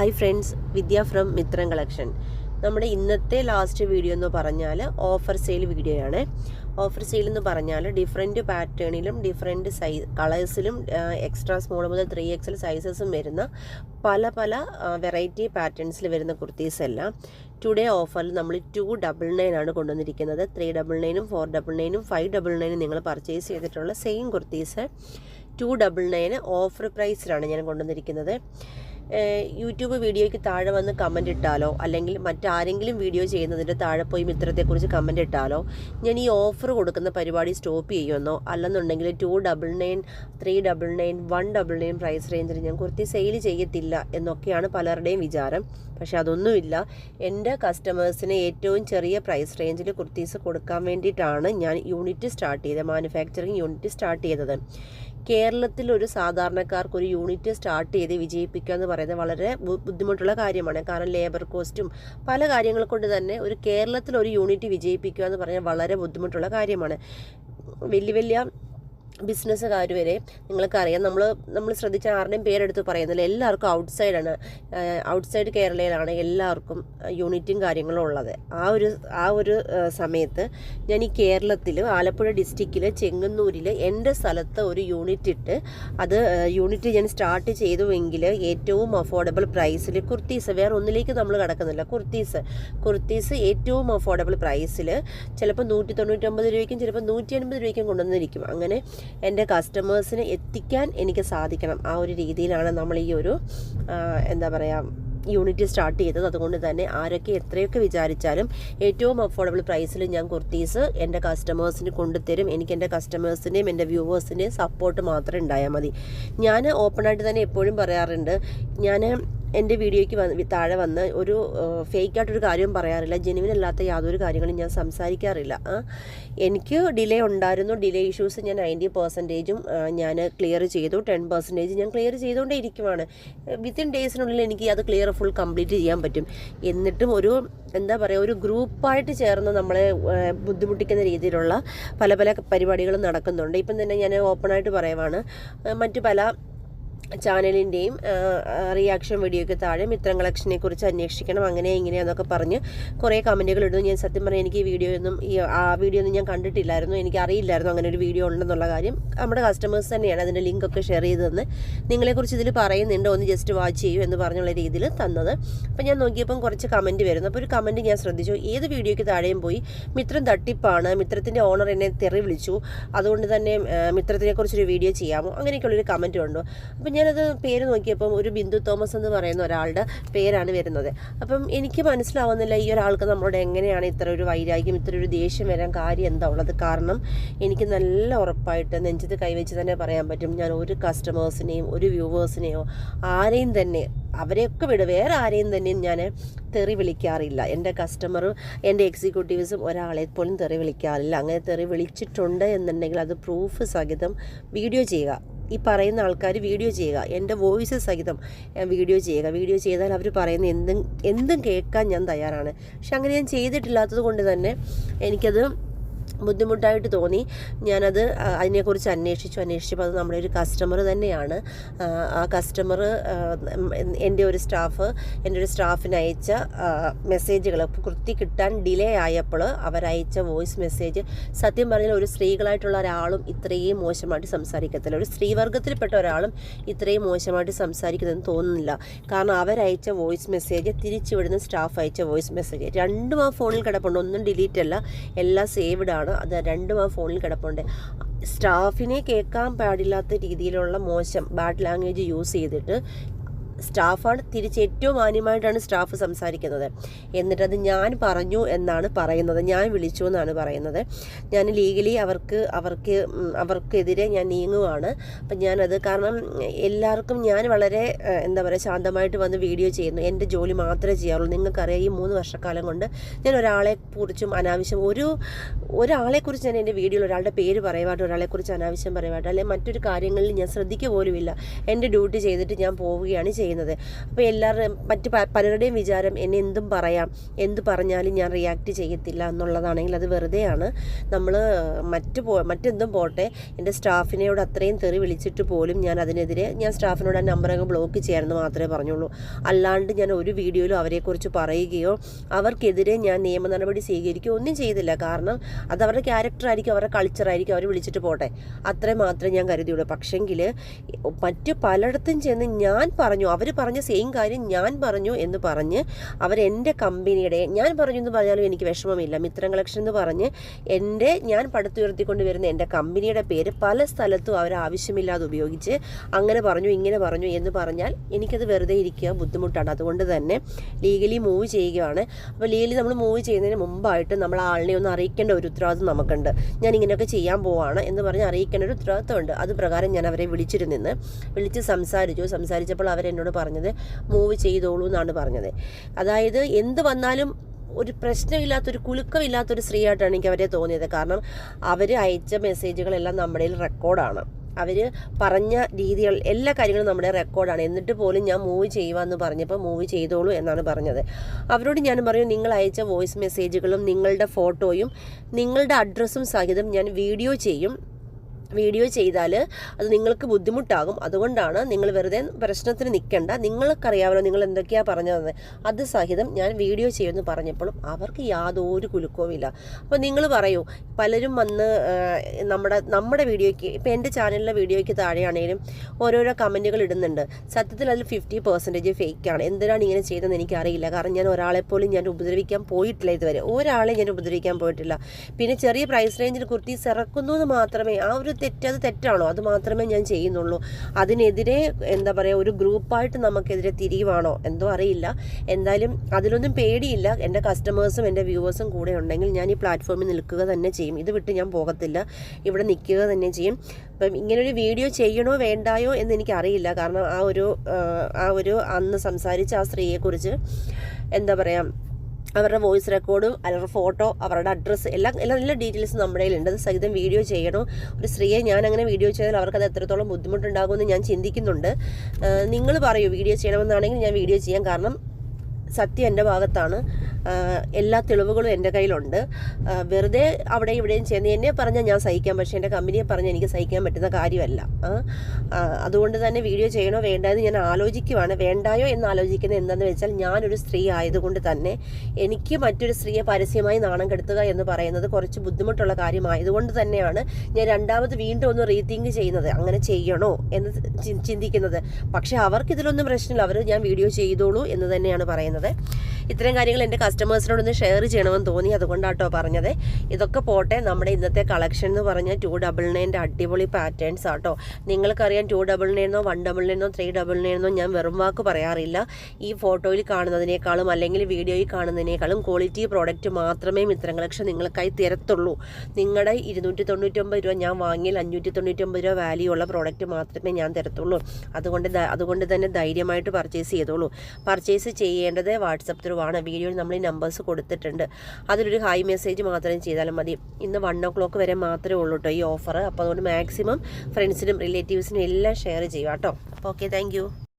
Hi friends Vidya from Mithram collection നമ്മുടെ ഇന്നത്തെ last video എന്ന് പറഞ്ഞാൽ ഓഫർ സെയിൽ വീഡിയോ ആണ്. ഓഫർ സെയിൽ എന്ന് പറഞ്ഞാൽ ഡിഫറെന്റ് പാറ്റേണിലും ഡിഫറെന്റ് സൈസ് കളേഴ്സിലും എക്സ്ട്രാ സ്മോൾ മുതൽ ത്രീ എക്സൽ സൈസസും വരുന്ന പല പല വെറൈറ്റി പാറ്റേൺസിൽ വരുന്ന കുർത്തീസ് എല്ലാം ടുഡേ ഓഫറിൽ നമ്മൾ ടു ഡബിൾ നയൻ ആണ് കൊണ്ടുവന്നിരിക്കുന്നത്. ത്രീ ഡബിൾ നയനും ഫോർ ഡബിൾ നയനും ഫൈവ് ഡബിൾ നയനും നിങ്ങൾ പർച്ചേസ് ചെയ്തിട്ടുള്ള സെയിം കുർത്തീസ് ടു ഡബിൾ നയന് ഓഫർ പ്രൈസിലാണ് ഞാൻ കൊണ്ടുവന്നിരിക്കുന്നത്. യൂട്യൂബ് വീഡിയോയ്ക്ക് താഴെ വന്ന് കമന്റ് ഇട്ടാലോ? അല്ലെങ്കിൽ മറ്റാരെങ്കിലും വീഡിയോ ചെയ്യുന്നതിന്റെ താഴെ പോയി മിത്രത്തെക്കുറിച്ച് കമന്റ് ഇട്ടാലോ? ഞാൻ ഈ ഓഫർ കൊടുക്കുന്ന പരിപാടി സ്റ്റോപ്പ് ചെയ്യുമെന്നോ? അല്ലെന്നുണ്ടെങ്കിൽ two double nine three double nine one double nine price റേഞ്ചിൽ ഞാൻ കുർത്തി സെയിൽ ചെയ്യത്തില്ല എന്നൊക്കെയാണ് പലരുടെയും വിചാരം. പക്ഷെ അതൊന്നുമില്ല. എന്റെ കസ്റ്റമേഴ്സിന് ഏറ്റവും ചെറിയ പ്രൈസ് റേഞ്ചിൽ കുർത്തീസ് കൊടുക്കാൻ വേണ്ടിയിട്ടാണ് ഞാൻ യൂണിറ്റ് സ്റ്റാർട്ട് ചെയ്തത് മാനുഫാക്ചറിങ് യൂണിറ്റ് സ്റ്റാർട്ട് ചെയ്തത്. കേരളത്തിൽ ഒരു സാധാരണക്കാർക്ക് ഒരു യൂണിറ്റ് സ്റ്റാർട്ട് ചെയ്ത് വിജയിപ്പിക്കുക എന്ന് പറയുന്നത് വളരെ ബു- ബുദ്ധിമുട്ടുള്ള കാര്യമാണ്. കാരണം ലേബർ കോസ്റ്റും പല കാര്യങ്ങൾ കൊണ്ട് തന്നെ ഒരു കേരളത്തിൽ ഒരു യൂണിറ്റ് വിജയിപ്പിക്കുക എന്ന് പറഞ്ഞാൽ വളരെ ബുദ്ധിമുട്ടുള്ള കാര്യമാണ്. വലിയ വലിയ ബിസിനസ്സുകാർ വരെ നിങ്ങൾക്കറിയാം. നമ്മൾ നമ്മൾ ശ്രദ്ധിച്ച ആരുടെയും പേരെടുത്ത് പറയുന്നില്ല. എല്ലാവർക്കും ഔട്ട്സൈഡാണ് ഔട്ട്സൈഡ് കേരളയിലാണ് എല്ലാവർക്കും യൂണിറ്റും കാര്യങ്ങളും ഉള്ളത്. ആ ഒരു ആ ഒരു സമയത്ത് ഞാൻ ഈ കേരളത്തിൽ ആലപ്പുഴ ഡിസ്ട്രിക്റ്റിൽ ചെങ്ങന്നൂരിൽ എന്റെ സ്ഥലത്ത് ഒരു യൂണിറ്റ് ഇട്ട് അത് യൂണിറ്റ് ഞാൻ സ്റ്റാർട്ട് ചെയ്തുവെങ്കിൽ ഏറ്റവും അഫോർഡബിൾ പ്രൈസിൽ കുർത്തീസ്. വേറെ ഒന്നിലേക്ക് നമ്മൾ കിടക്കുന്നില്ല. കുർത്തീസ്. കുർത്തീസ് ഏറ്റവും അഫോർഡബിൾ പ്രൈസിൽ ചിലപ്പോൾ നൂറ്റി തൊണ്ണൂറ്റൊമ്പത് രൂപയ്ക്കും ചിലപ്പോൾ നൂറ്റി എൺപത് രൂപയ്ക്കും കൊണ്ടുവന്നിരിക്കും. അങ്ങനെ എന്റെ കസ്റ്റമേഴ്സിന് എത്തിക്കാൻ എനിക്ക് സാധിക്കണം. ആ ഒരു രീതിയിലാണ് നമ്മൾ ഈ ഒരു എന്താ പറയുക യൂണിറ്റ് സ്റ്റാർട്ട് ചെയ്തത്. അതുകൊണ്ട് തന്നെ ആരൊക്കെ എത്രയൊക്കെ വിചാരിച്ചാലും ഏറ്റവും അഫോർഡബിൾ പ്രൈസിൽ ഞാൻ കുർത്തീസ് എന്റെ കസ്റ്റമേഴ്സിന് കൊണ്ടുതരും. എനിക്ക് എന്റെ കസ്റ്റമേഴ്സിന്റെയും എന്റെ വ്യൂവേഴ്സിന്റെയും സപ്പോർട്ട് മാത്രമേ ഉണ്ടായാൽ മതി. ഞാൻ ഓപ്പണായിട്ട് തന്നെ എപ്പോഴും പറയാറുണ്ട് ഞാൻ എന്റെ വീഡിയോയ്ക്ക് വന്ന് താഴെ വന്ന് ഒരു ഫേക്കായിട്ടൊരു കാര്യവും കാര്യം പറയാറില്ല. ജെനുവിൻ അല്ലാത്ത യാതൊരു കാര്യങ്ങളും ഞാൻ സംസാരിക്കാറില്ല. എനിക്ക് ഡിലേ ഉണ്ടായിരുന്നു. ഡിലേ ഇഷ്യൂസ് ഞാൻ നയന്റി പെർസെന്റേജും ഞാൻ ക്ലിയർ ചെയ്തു. ടെൻ പെർസെന്റേജ് ഞാൻ ക്ലിയർ ചെയ്തുകൊണ്ടേ ഇരിക്കുവാണ്. വിത്തിൻ ഡേയ്സിനുള്ളിൽ എനിക്ക് അത് ക്ലിയർ ഫുൾ കംപ്ലീറ്റ് ചെയ്യാൻ പറ്റും. എന്നിട്ടും ഒരു എന്താ പറയുക ഒരു ഗ്രൂപ്പായിട്ട് ചേർന്ന് നമ്മളെ ബുദ്ധിമുട്ടിക്കുന്ന രീതിയിലുള്ള പല പല പരിപാടികളും നടക്കുന്നുണ്ട്. ഇപ്പം തന്നെ ഞാൻ ഓപ്പണായിട്ട് പറയുവാണ് മറ്റു പല ചാനലിന്റെയും റിയാക്ഷൻ വീഡിയോയ്ക്ക് താഴെ മിത്രം കളക്ഷനെ കുറിച്ച് അന്വേഷിക്കണം അങ്ങനെ ഇങ്ങനെയാന്നൊക്കെ പറഞ്ഞ് കുറേ കമന്റുകൾ ഇടുന്നു. ഞാൻ സത്യം പറഞ്ഞാൽ എനിക്ക് ഈ വീഡിയോ ഒന്നും ഈ ആ വീഡിയോ ഒന്നും ഞാൻ കണ്ടിട്ടില്ലായിരുന്നു. എനിക്ക് അറിയില്ലായിരുന്നു അങ്ങനെ ഒരു വീഡിയോ ഉണ്ടെന്നുള്ള കാര്യം. നമ്മുടെ കസ്റ്റമേഴ്സ് തന്നെയാണ് അതിന്റെ ലിങ്കൊക്കെ ഷെയർ ചെയ്ത് തന്ന് നിങ്ങളെക്കുറിച്ച് ഇതിൽ പറയുന്നുണ്ട്. ഒന്ന് ജസ്റ്റ് വാച്ച് ചെയ്യൂ എന്ന് പറഞ്ഞുള്ള രീതിയിൽ തന്നത്. അപ്പോൾ ഞാൻ നോക്കിയപ്പം കുറച്ച് കമന്റ് വരുന്നു. അപ്പോൾ ഒരു കമന്റ് ഞാൻ ശ്രദ്ധിച്ചു. ഏത് വീഡിയോയ്ക്ക് താഴെയും പോയി മിത്രം തട്ടിപ്പാണ്. മിത്രത്തിന്റെ ഓണർ എന്നെ തെറി വിളിച്ചു. അതുകൊണ്ട് തന്നെ മിത്രത്തിനെക്കുറിച്ചൊരു മിത്രത്തിനെ വീഡിയോ ചെയ്യാമോ? അങ്ങനെയൊക്കെയുള്ളൊരു കമന്റ് ഉണ്ടോ? അപ്പം ഞാനത് പേര് നോക്കിയപ്പം ഒരു ബിന്ദു തോമസ് എന്ന് പറയുന്ന ഒരാളുടെ പേരാണ് വരുന്നത്. അപ്പം എനിക്ക് മനസ്സിലാവുന്നില്ല ഈ ഒരാൾക്ക് നമ്മളോട് എങ്ങനെയാണ് ഇത്ര ഒരു വൈരാഗ്യം ഇത്ര ഒരു ദേഷ്യം വരാൻ കാര്യം എന്താ ഉള്ളത്? കാരണം എനിക്ക് നല്ല ഉറപ്പായിട്ട് നെഞ്ചത്ത് കൈവച്ച് തന്നെ പറയാൻ പറ്റും. ഞാൻ ഒരു കസ്റ്റമേഴ്സിനെയും ഒരു വ്യൂവേഴ്സിനെയോ ആരെയും തന്നെ അവരെയൊക്കെ വിട്. വേറെ ആരെയും തന്നെയും ഞാൻ തെറി വിളിക്കാറില്ല. എന്റെ കസ്റ്റമറും എന്റെ എക്സിക്യൂട്ടീവ്സും ഒരാളെ പോലും തെറി വിളിക്കാറില്ല. അങ്ങനെ തെറി വിളിച്ചിട്ടുണ്ട് എന്നുണ്ടെങ്കിൽ അത് പ്രൂഫ് സഹിതം വീഡിയോ ചെയ്യുക. ഈ പറയുന്ന ആൾക്കാർ വീഡിയോ ചെയ്യുക. എന്റെ വോയിസ് സഹിതം വീഡിയോ ചെയ്യുക. വീഡിയോ ചെയ്താൽ അവർ പറയുന്ന എന്തും എന്തും കേൾക്കാൻ ഞാൻ തയ്യാറാണ്. പക്ഷെ അങ്ങനെ ഞാൻ ചെയ്തിട്ടില്ലാത്തത് കൊണ്ട് തന്നെ എനിക്കത് ബുദ്ധിമുട്ടായിട്ട് തോന്നി. ഞാനത് അതിനെക്കുറിച്ച് അന്വേഷിച്ചു. അന്വേഷിച്ചപ്പോൾ അത് നമ്മുടെ ഒരു കസ്റ്റമർ തന്നെയാണ്. ആ കസ്റ്റമർ എന്റെ ഒരു സ്റ്റാഫ് എന്റെ ഒരു സ്റ്റാഫിന് അയച്ച മെസ്സേജുകൾ കൃത്യ കിട്ടാൻ ഡിലേ ആയപ്പോൾ അവരയച്ച വോയിസ് മെസ്സേജ് സത്യം പറഞ്ഞാൽ ഒരു സ്ത്രീകളായിട്ടുള്ള ഒരാളും ഇത്രയും മോശമായിട്ട് സംസാരിക്കത്തില്ല. ഒരു സ്ത്രീവർഗത്തിൽപ്പെട്ട ഒരാളും ഇത്രയും മോശമായിട്ട് സംസാരിക്കുന്നതെന്ന് തോന്നുന്നില്ല. കാരണം അവരയച്ച വോയിസ് മെസ്സേജ് തിരിച്ചുവിടുന്ന സ്റ്റാഫ് അയച്ച വോയിസ് മെസ്സേജ് രണ്ടും ആ ഫോണിൽ കിടപ്പുണ്ട്. ഒന്നും ഡിലീറ്റ് അല്ല. എല്ലാം സേവ്ഡ് ആണ്. അത് രണ്ടും ആ ഫോണിൽ കിടപ്പുണ്ട്. സ്റ്റാഫിനെ കേൾക്കാൻ പാടില്ലാത്ത രീതിയിലുള്ള മോശം ബാഡ് ലാംഗ്വേജ് യൂസ് ചെയ്തിട്ട് സ്റ്റാഫാണ്. തിരിച്ച് ഏറ്റവും മാന്യമായിട്ടാണ് സ്റ്റാഫ് സംസാരിക്കുന്നത്. എന്നിട്ടത് ഞാൻ പറഞ്ഞു എന്നാണ് പറയുന്നത്. ഞാൻ വിളിച്ചു എന്നാണ് പറയുന്നത്. ഞാൻ ലീഗലി അവർക്ക് അവർക്ക് അവർക്കെതിരെ ഞാൻ നീങ്ങുവാണ്. അപ്പം ഞാനത് കാരണം എല്ലാവർക്കും ഞാൻ വളരെ എന്താ പറയുക ശാന്തമായിട്ട് വന്ന് വീഡിയോ ചെയ്യുന്നു. എന്റെ ജോലി മാത്രമേ ചെയ്യാറുള്ളൂ. നിങ്ങൾക്കറിയാം ഈ മൂന്ന് വർഷക്കാലം കൊണ്ട് ഞാൻ ഒരാളെ കുറിച്ചും അനാവശ്യം ഒരു ഒരാളെക്കുറിച്ച് ഞാൻ എന്റെ വീഡിയോയിൽ ഒരാളുടെ പേര് പറയുവാട്ടോ ഒരാളെക്കുറിച്ച് അനാവശ്യം പറയുവാട്ടോ അല്ലെങ്കിൽ മറ്റൊരു കാര്യങ്ങളിൽ ഞാൻ ശ്രദ്ധിക്കുക പോലുമില്ല. എന്റെ ഡ്യൂട്ടി ചെയ്തിട്ട് ഞാൻ പോവുകയാണ് ചെയ്യുന്നത്. ചെയ്യുന്നത്. അപ്പോൾ എല്ലാവരുടെയും മറ്റ് പലരുടെയും വിചാരം എന്നെ എന്തും പറയാം എന്ത് പറഞ്ഞാലും ഞാൻ റിയാക്ട് ചെയ്യത്തില്ല എന്നുള്ളതാണെങ്കിൽ അത് വെറുതെയാണ്. നമ്മൾ മറ്റ് പോ മറ്റെന്തും പോട്ടെ എന്റെ സ്റ്റാഫിനെയോട് അത്രയും തെറി വിളിച്ചിട്ട് പോലും ഞാൻ അതിനെതിരെ ഞാൻ സ്റ്റാഫിനോട് ആ അങ്ങ് ബ്ലോക്ക് ചെയ്യാമെന്ന് മാത്രമേ പറഞ്ഞുള്ളൂ. അല്ലാണ്ട് ഞാൻ ഒരു വീഡിയോയിലും അവരെക്കുറിച്ച് പറയുകയോ അവർക്കെതിരെ ഞാൻ നിയമ നടപടി സ്വീകരിക്കുകയോ ഒന്നും ചെയ്തില്ല. കാരണം അത് അവരുടെ ക്യാരക്ടറായിരിക്കും അവരുടെ കൾച്ചറായിരിക്കും അവർ വിളിച്ചിട്ട് പോട്ടെ. അത്രേ മാത്രമേ ഞാൻ കരുതിയുള്ളൂ. പക്ഷെങ്കിൽ മറ്റ് പലയിടത്തും ചെന്ന് ഞാൻ പറഞ്ഞു അവർ പറഞ്ഞ സെയിം കാര്യം ഞാൻ പറഞ്ഞു എന്ന് പറഞ്ഞ് അവരെന്റെ കമ്പനിയുടെ ഞാൻ പറഞ്ഞു എന്ന് പറഞ്ഞാലും എനിക്ക് വിഷമമില്ല. മിത്രം കളക്ഷൻ എന്ന് പറഞ്ഞ് എന്റെ ഞാൻ പടുത്തുയർത്തിക്കൊണ്ട് വരുന്ന എന്റെ കമ്പനിയുടെ പേര് പല സ്ഥലത്തും അവർ ആവശ്യമില്ലാതെ ഉപയോഗിച്ച് അങ്ങനെ പറഞ്ഞു ഇങ്ങനെ പറഞ്ഞു എന്ന് പറഞ്ഞാൽ എനിക്കത് വെറുതെ ഇരിക്കുക ബുദ്ധിമുട്ടാണ്. അതുകൊണ്ട് തന്നെ ലീഗലി മൂവ് ചെയ്യുകയാണ്. അപ്പോൾ ലീഗലി നമ്മൾ മൂവ് ചെയ്യുന്നതിന് മുമ്പായിട്ട് നമ്മൾ ആളിനെ ഒന്ന് അറിയിക്കേണ്ട ഒരു ഉത്തരവാദിത്വം നമുക്കുണ്ട്. ഞാൻ ഇങ്ങനെയൊക്കെ ചെയ്യാൻ പോവാണ് എന്ന് പറഞ്ഞ് അറിയിക്കേണ്ട ഒരു ഉത്തരവാദിത്വമുണ്ട്. അത് പ്രകാരം ഞാൻ അവരെ വിളിച്ചിരുന്നിന്ന് വിളിച്ച് സംസാരിച്ചു. സംസാരിച്ചപ്പോൾ അവരെന്നോട് പറഞ്ഞത് മൂവ് ചെയ്തോളൂ എന്നാണ് പറഞ്ഞത്. അതായത് എന്ത് വന്നാലും ഒരു പ്രശ്നമില്ലാത്തൊരു കുലുക്കമില്ലാത്തൊരു സ്ത്രീയായിട്ടാണ് എനിക്ക് അവരെ തോന്നിയത്. കാരണം അവർ അയച്ച മെസ്സേജുകളെല്ലാം നമ്മുടെ റെക്കോർഡാണ്. അവർ പറഞ്ഞ രീതികൾ എല്ലാ കാര്യങ്ങളും നമ്മുടെ റെക്കോർഡാണ്. എന്നിട്ട് പോലും ഞാൻ മൂവ് ചെയ്യുവാന്ന് പറഞ്ഞപ്പോൾ മൂവ് ചെയ്തോളൂ എന്നാണ് പറഞ്ഞത്. അവരോട് ഞാൻ പറയും നിങ്ങൾ അയച്ച വോയിസ് മെസ്സേജുകളും നിങ്ങളുടെ ഫോട്ടോയും നിങ്ങളുടെ അഡ്രസ്സും സഹിതം ഞാൻ വീഡിയോ ചെയ്യും. വീഡിയോ ചെയ്താൽ അത് നിങ്ങൾക്ക് ബുദ്ധിമുട്ടാകും. അതുകൊണ്ടാണ് നിങ്ങൾ വെറുതെ പ്രശ്നത്തിന് നിൽക്കേണ്ട നിങ്ങൾക്കറിയാമല്ലോ നിങ്ങൾ എന്തൊക്കെയാണ് പറഞ്ഞതെന്ന്. അത് സഹിതം ഞാൻ വീഡിയോ ചെയ്യുമെന്ന് പറഞ്ഞപ്പോഴും അവർക്ക് യാതൊരു കുലുക്കവുമില്ല അപ്പോൾ നിങ്ങൾ പറയൂ പലരും വന്ന് നമ്മുടെ നമ്മുടെ വീഡിയോയ്ക്ക് ഇപ്പോൾ എന്റെ ചാനലിലെ വീഡിയോയ്ക്ക് താഴെയാണെങ്കിലും ഓരോരോ കമന്റുകൾ ഇടുന്നുണ്ട്. സത്യത്തിൽ അതിൽ ഫിഫ്റ്റി പെർസെന്റേജ് ഫേക്കാണ് എന്തിനാണ് ഇങ്ങനെ ചെയ്തതെന്ന് എനിക്കറിയില്ല. കാരണം ഞാൻ ഒരാളെപ്പോലും ഞാൻ ഉപദ്രവിക്കാൻ പോയിട്ടില്ല ഇതുവരെ. ഒരാളെ ഞാൻ ഉപദ്രവിക്കാൻ പോയിട്ടില്ല. പിന്നെ ചെറിയ പ്രൈസ് റേഞ്ചിൽ കുർത്തീസ് ഇറക്കുന്നു എന്ന് മാത്രമേ ആ ഒരു തെറ്റ് അത് തെറ്റാണോ? അത് മാത്രമേ ഞാൻ ചെയ്യുന്നുള്ളൂ. അതിനെതിരെ എന്താ പറയുക ഒരു ഗ്രൂപ്പായിട്ട് നമുക്കെതിരെ തിരിയുവാണോ? എന്തോ അറിയില്ല. എന്തായാലും അതിലൊന്നും പേടിയില്ല. എന്റെ കസ്റ്റമേഴ്സും എന്റെ വ്യൂവേഴ്സും കൂടെ ഉണ്ടെങ്കിൽ ഞാൻ ഈ പ്ലാറ്റ്ഫോമിൽ നിൽക്കുക തന്നെ ചെയ്യും. ഇത് വിട്ട് ഞാൻ പോകത്തില്ല. ഇവിടെ നിൽക്കുക തന്നെ ചെയ്യും. അപ്പം ഇങ്ങനൊരു വീഡിയോ ചെയ്യണോ വേണ്ടായോ എന്ന് എനിക്കറിയില്ല. കാരണം ആ ഒരു ആ ഒരു അന്ന് സംസാരിച്ച ആ സ്ത്രീയെക്കുറിച്ച് എന്താ പറയുക അവരുടെ വോയിസ് റെക്കോർഡും അവരുടെ ഫോട്ടോ അവരുടെ അഡ്രസ്സ് എല്ലാം എല്ലാ എല്ലാ ഡീറ്റെയിൽസും നമ്മുടെ കയ്യിലുണ്ട്. അത് സഹിതം വീഡിയോ ചെയ്യണോ? ഒരു സ്ത്രീയെ ഞാൻ അങ്ങനെ വീഡിയോ ചെയ്താൽ അവർക്ക് അവർക്കത് എത്രത്തോളം ബുദ്ധിമുട്ടുണ്ടാകുമെന്ന് ഞാൻ ചിന്തിക്കുന്നുണ്ട്. നിങ്ങൾ പറയൂ വീഡിയോ ചെയ്യണമെന്നാണെങ്കിൽ ഞാൻ വീഡിയോ ചെയ്യാം കാരണം സത്യം എന്റെ ഭാഗത്താണ്. എല്ലാ തെളിവുകളും എന്റെ കയ്യിലുണ്ട്. വെറുതെ അവിടെ ഇവിടെയും ചെന്ന് എന്നെ പറഞ്ഞാൽ ഞാൻ സഹിക്കാം. പക്ഷേ എന്റെ കമ്പനിയെ പറഞ്ഞാൽ എനിക്ക് സഹിക്കാൻ പറ്റുന്ന കാര്യമല്ല. അതുകൊണ്ട് തന്നെ വീഡിയോ ചെയ്യണോ വേണ്ടായെന്ന് ഞാൻ ആലോചിക്കുവാണ്. വേണ്ടായോ എന്ന് ആലോചിക്കുന്നത് എന്താണെന്ന് വെച്ചാൽ ഞാനൊരു സ്ത്രീ ആയതുകൊണ്ട് തന്നെ എനിക്ക് മറ്റൊരു സ്ത്രീയെ പരസ്യമായി നാണം കെടുത്തുക എന്ന് പറയുന്നത് കുറച്ച് ബുദ്ധിമുട്ടുള്ള കാര്യമായതുകൊണ്ട് തന്നെയാണ് ഞാൻ രണ്ടാമത് വീണ്ടും ഒന്ന് റീതിങ്ക് ചെയ്യുന്നത്. അങ്ങനെ ചെയ്യണോ എന്ന് ചിന്തിക്കുന്നത്. പക്ഷേ അവർക്ക് ഇതിലൊന്നും പ്രശ്നമില്ല. അവർ ഞാൻ വീഡിയോ ചെയ്തോളൂ എന്ന് തന്നെയാണ് പറയുന്നത്. ഇത്തരം കാര്യങ്ങൾ എന്റെ കസ്റ്റമേഴ്സിനോടൊന്ന് ഷെയർ ചെയ്യണമെന്ന് തോന്നി. അതുകൊണ്ടാട്ടോ പറഞ്ഞത്. ഇതൊക്കെ പോട്ടെ നമ്മുടെ ഇന്നത്തെ കളക്ഷൻ എന്ന് പറഞ്ഞാൽ ടു ഡബിൾ നയന്റെ അടിപൊളി പാറ്റേൺസ് ആട്ടോ. നിങ്ങൾക്കറിയാം ടു ഡബിൾ നയനോ വൺ ഡബിൾ നയനോ ത്രീ ഡബിൾ നയനോ ഞാൻ വെറും വാക്ക് പറയാറില്ല. ഈ ഫോട്ടോയിൽ കാണുന്നതിനേക്കാളും അല്ലെങ്കിൽ വീഡിയോയിൽ കാണുന്നതിനേക്കാളും ക്വാളിറ്റി പ്രോഡക്റ്റ് മാത്രമേ മിത്രം കളക്ഷൻ നിങ്ങൾക്കായി തരത്തുള്ളൂ. നിങ്ങളുടെ ഇരുന്നൂറ്റി തൊണ്ണൂറ്റൊമ്പത് രൂപ ഞാൻ വാങ്ങിയാൽ അഞ്ഞൂറ്റി തൊണ്ണൂറ്റൊമ്പത് രൂപ വാല്യൂ ഉള്ള പ്രോഡക്റ്റ് മാത്രമേ ഞാൻ തരത്തുള്ളൂ. അതുകൊണ്ട് അതുകൊണ്ട് തന്നെ ധൈര്യമായിട്ട് പർച്ചേസ് ചെയ്തോളൂ. പർച്ചേസ് ചെയ്യേണ്ടത് വാട്സപ്പ് ത്രൂ ആണ് വീഡിയോയിൽ നമ്മൾ ഈ നമ്പേഴ്സ് കൊടുത്തിട്ടുണ്ട്. അതിലൊരു ഹൈ മെസ്സേജ് മാത്രം ചെയ്താലും മതി. ഇന്ന് വൺ ഒ ക്ലോക്ക് വരെ മാത്രമേ ഉള്ളൂ കേട്ടോ ഈ ഓഫർ അപ്പോൾ അതുകൊണ്ട് മാക്സിമം ഫ്രണ്ട്സിനും റിലേറ്റീവ്സിനും എല്ലാം ഷെയർ ചെയ്യുക കേട്ടോ അപ്പോൾ ഓക്കെ താങ്ക്